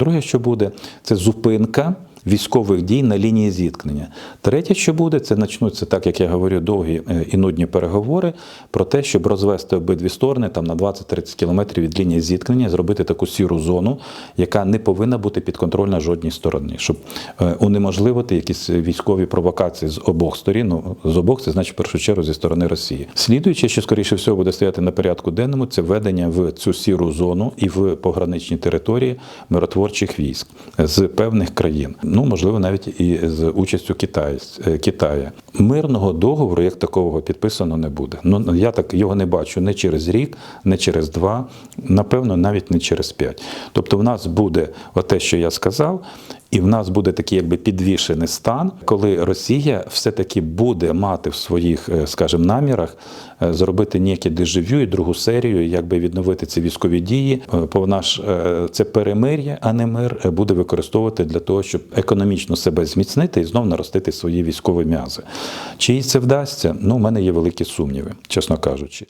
Друге, що буде, це зупинка військових дій на лінії зіткнення. Третє, що буде, це почнуться, так як я говорю, довгі е, і нудні переговори про те, щоб розвести обидві сторони там на 20-30 кілометрів від лінії зіткнення, зробити таку сіру зону, яка не повинна бути підконтрольна жодній стороні, щоб е, унеможливити якісь військові провокації з обох сторін. Ну, з обох це значить в першу чергу зі сторони Росії. Слідуюче, що скоріше всього буде стояти на порядку денному, це введення в цю сіру зону і в пограничні території миротворчих військ з певних країн. Ну можливо, навіть і з участю Китаю, е. Мирного договору як такого підписано не буде. Ну я так його не бачу не через рік, не через два, напевно, навіть не через п'ять. Тобто, в нас буде те, що я сказав. І в нас буде такий якби підвішений стан, коли Росія все-таки буде мати в своїх, е, скажімо, намірах е, зробити ніяке дежавю і другу серію, якби відновити ці військові дії. По наш е, це перемир'я, а не мир, буде використовувати для того, щоб економічно себе зміцнити і знов наростити свої військові м'язи. Чи їй це вдасться? Ну, у мене є великі сумніви, чесно кажучи.